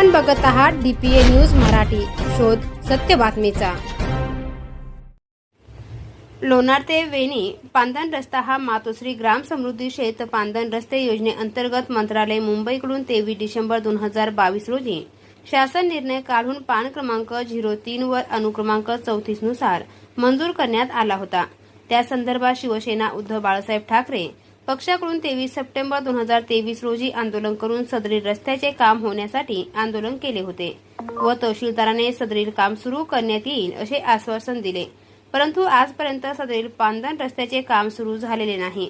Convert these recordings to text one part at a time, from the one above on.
आपण बघत आहात डीपीए न्यूज मराठी. शोध सत्य बातमीचा. लोणार ते वेणी पांदन रस्ता हा मातोश्री ग्राम समृद्धी शेत पांदन रस्ते योजनेअंतर्गत मंत्रालय मुंबईकडून तेवीस डिसेंबर दोन हजार बावीस रोजी. शासन निर्णय काढून पान क्रमांक झिरो तीन वर अनुक्रमांक चौतीसनुसार मंजूर करण्यात आला होता. त्या संदर्भात शिवसेना उद्धव बाळासाहेब ठाकरे पक्षाकडून तेवीस सप्टेंबर दोन हजार तेवीस रोजी आंदोलन करून सदरील रस्त्याचे काम होण्यासाठी आंदोलन केले होते व तहसीलदाराने सदरील काम सुरू करण्यात येईल असे आश्वासन दिले. परंतु आजपर्यंत सदरील पांदन रस्त्याचे काम सुरू झालेले नाही.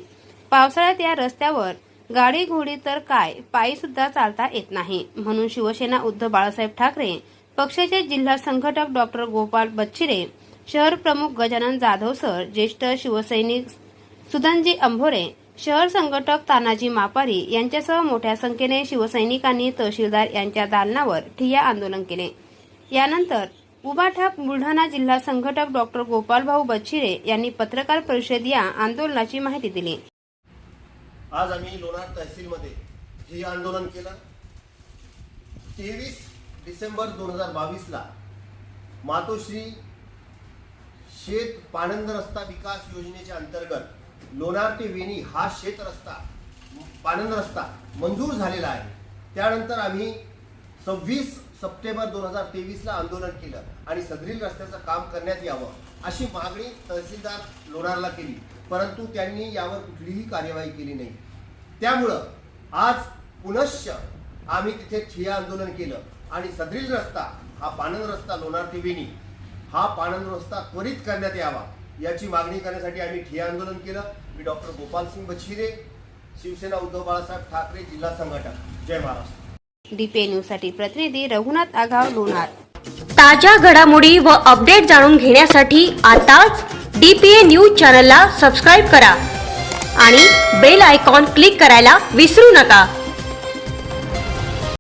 पावसाळ्यात या रस्त्यावर गाडी घोडी तर काय पायी सुद्धा चालता येत नाही. म्हणून शिवसेना उद्धव बाळासाहेब ठाकरे पक्षाचे जिल्हा संघटक डॉक्टर गोपाल बच्छिरे शहर प्रमुख गजानन जाधव सर ज्येष्ठ शिवसैनिक सुधनजी अंभोरे शहर संघटक तानाजी मापारी यांच्यासह मोठ्या संख्येने शिवसैनिकांनी तहसीलदार यांच्या दालनावर ठिय्या आंदोलन केले. यानंतर उबाठाप बुलढाणा जिल्हा संघटक डॉक्टर गोपालभाऊ बच्छिरे यांनी पत्रकार परिषद या आंदोलनाची माहिती दिली. आज आम्ही लोणार तहसीलमध्ये हे आंदोलन केलं. तेवीस डिसेंबर दोन हजार बावीसला मातोश्री शेत पाणंद रस्ता विकास योजनेच्या अंतर्गत लोणार ते वेणी हा शेत रस्ता पाणंद रस्ता मंजूर झालेला आहे. त्यानंतर आम्ही सव्वीस सप्टेंबर दोन हजार तेवीसला आंदोलन केलं आणि सदरील रस्त्याचं काम करण्यात यावं अशी मागणी तहसीलदार लोणारला केली. परंतु त्यांनी यावर कुठलीही कार्यवाही केली नाही. त्यामुळं आज पुनश्च आम्ही तिथे ठिय्या आंदोलन केलं आणि सदरील रस्ता हा पाणंद रस्ता लोणार ते वेणी हा पाणंद रस्ता त्वरित करण्यात यावा. याची मागणी करण्यासाठी आम्ही ठिय्या आंदोलन केलं. मी डॉक्टर गोपाल सिंग बच्छिरे शिवसेना उद्धव बाळासाहेब ठाकरे जिल्हा संघटक. जय महाराष्ट्र. डीपीए न्यूजसाठी प्रतिनिधी रघुनाथ आघाव लोणार. ताज्या घडामोडी व अपडेट जाणून घेण्यासाठी आताच डीपीए न्यूज चॅनलला सबस्क्राईब करा आणि बेल आयकॉन क्लिक करायला विसरू नका.